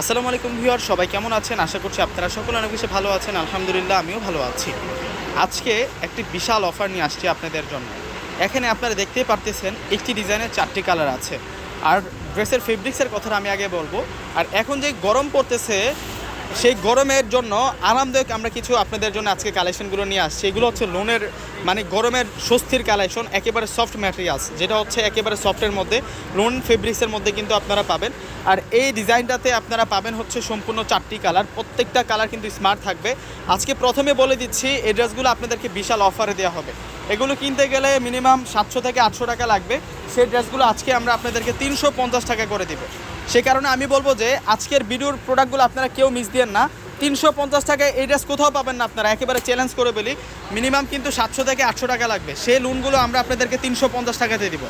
আসসালামু আলাইকুম ভিউয়ার, সবাই কেমন আছেন? আশা করছি আপনারা সকলে অনেক বেশি ভালো আছেন। আলহামদুলিল্লাহ, আমিও ভালো আছি। আজকে একটি বিশাল অফার নিয়ে আসছি আপনাদের জন্য। এখানে আপনারা দেখতেই পারতেছেন, একটি ডিজাইনের চারটি কালার আছে। আর ড্রেসের ফেব্রিক্সের কথাটা আমি আগে বলব। আর এখন যে গরম পড়তেছে সেই গরমের জন্য আরামদায়ক আমরা কিছু আপনাদের জন্য আজকে কালেকশনগুলো নিয়ে আসছি। এগুলো হচ্ছে লোনের মানে গরমের স্বস্তির কালেকশন একেবারে সফট ম্যাটেরিয়ালস যেটা হচ্ছে একেবারে সফটের মধ্যে লোন ফেব্রিক্সের মধ্যে কিন্তু আপনারা পাবেন। আর এই ডিজাইনটাতে আপনারা পাবেন হচ্ছে সম্পূর্ণ চারটি কালার প্রত্যেকটা কালার কিন্তু স্মার্ট থাকবে। আজকে প্রথমে বলে দিচ্ছি এই ড্রেসগুলো আপনাদেরকে বিশাল অফারে দেওয়া হবে। এগুলো কিনতে গেলে মিনিমাম সাতশো থেকে আটশো টাকা লাগবে। সেই ড্রেসগুলো আজকে আমরা আপনাদেরকে তিনশো পঞ্চাশ টাকা করে দিব। সে কারণে আমি বলব যে, আজকের ভিডিওর প্রোডাক্টগুলো আপনারা কেউ মিস দিয়েন না। তিনশো পঞ্চাশ টাকায় এই ড্রেস কোথাও পাবেন না আপনারা, একেবারে চ্যালেঞ্জ করে বলি। মিনিমাম কিন্তু সাতশো থেকে আটশো টাকা লাগবে। সেই লোনগুলো আমরা আপনাদেরকে তিনশো পঞ্চাশ টাকাতে দিব।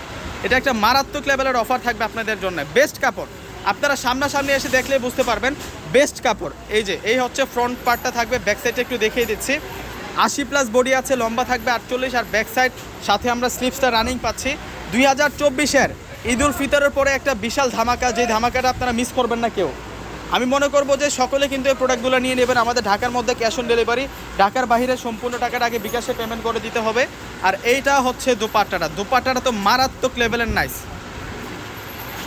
এটা একটা মারাত্মক লেভেলের অফার থাকবে আপনাদের জন্য। বেস্ট কাপড়। আপনারা সামনাসামনি এসে দেখলে বুঝতে পারবেন বেস্ট কাপড়। এই যে, এই হচ্ছে ফ্রন্ট পার্টটা থাকবে। ব্যাক সাইডটা একটু দেখিয়ে দিচ্ছি। আশি প্লাস বডি আছে, লম্বা থাকবে আটচল্লিশ আর ব্যাক সাইড সাথে আমরা স্লিপসটা রানিং পাচ্ছি। দুই হাজার চব্বিশের ঈদ উল ফিতরের পরে একটা বিশাল ধামাকা, যে ধামাকাটা আপনারা মিস করবেন না কেউ। আমি মনে করব যে সকলে কিন্তু এই প্রোডাক্টগুলো নিয়ে নেবেন, আমাদের ঢাকার মধ্যে ক্যাশ অন ডেলিভারি ঢাকার বাইরে সম্পূর্ণ টাকাটা আগে বিকাশে পেমেন্ট করে দিতে হবে। আর এইটা হচ্ছে দুপাট্টাটা। দুপাট্টাটা তো মারাত্মক লেভেলের নাইস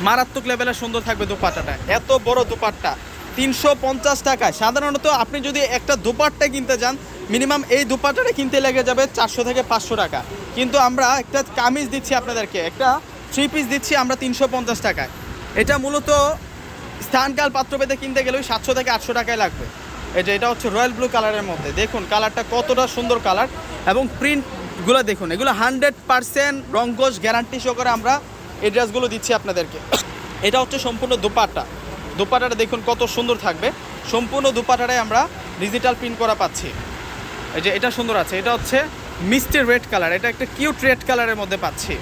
মারাত্মক লেভেলের সুন্দর থাকবে দুপাট্টাটা। এত বড় দুপাট্টা। তিনশো পঞ্চাশ টাকায়। সাধারণত আপনি যদি একটা দুপাট্টা কিনতে যান মিনিমাম এই দুপাট্টাটা কিনতে লেগে যাবে চারশো থেকে পাঁচশো টাকা। কিন্তু আমরা একটা কামিজ দিচ্ছি আপনাদেরকে, একটা থ্রি পিস দিচ্ছি আমরা তিনশো পঞ্চাশ টাকায়। এটা মূলত স্থানকাল পাত্র পেতে কিনতে ওই সাতশো থেকে আটশো টাকায় লাগবে। এই যে এটা হচ্ছে রয়্যাল ব্লু কালারের মধ্যে। দেখুন, কালারটা কতটা সুন্দর কালার। এবং প্রিন্টগুলো দেখুন, এগুলো হান্ড্রেড পারসেন্ট রঙ্গোশ গ্যারান্টি সহকারে আমরা এই ড্রেসগুলো দিচ্ছি আপনাদেরকে। এটা হচ্ছে সম্পূর্ণ দুপাট্টা। দুপাটাটা দেখুন কত সুন্দর থাকবে। সম্পূর্ণ দুপাট্টাটাই আমরা ডিজিটাল প্রিন্ট করা পাচ্ছি। এই যে এটা সুন্দর আছে, এটা হচ্ছে মিষ্টি রেড কালার, এটা একটা কিউট রেড কালারের মধ্যে পাচ্ছি।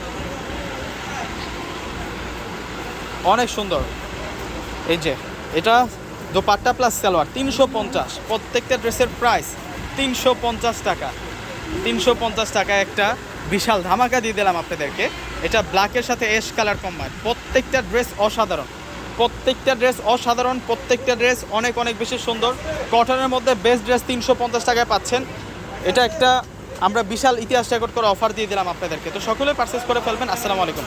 অনেক সুন্দর। এই যে, এটা দোপাট্টা প্লাস সালোয়ার, তিনশো পঞ্চাশ। প্রত্যেকটা ড্রেসের প্রাইস তিনশো পঞ্চাশ টাকা। তিনশো পঞ্চাশ টাকা একটা বিশাল ধামাকা দিয়ে দিলাম আপনাদেরকে। এটা ব্ল্যাকের সাথে এস কালার কম্বাইন প্রত্যেকটা ড্রেস অসাধারণ। প্রত্যেকটা ড্রেস অসাধারণ, প্রত্যেকটা ড্রেস অনেক অনেক বেশি সুন্দর। কটনের মধ্যে বেস্ট ড্রেস তিনশো পঞ্চাশ টাকায় পাচ্ছেন। এটা একটা আমরা বিশাল ইতিহাস রেকর্ড করে অফার দিয়ে দিলাম আপনাদেরকে। তো সকলে পারচেস করে ফেলবেন। আসসালামু আলাইকুম।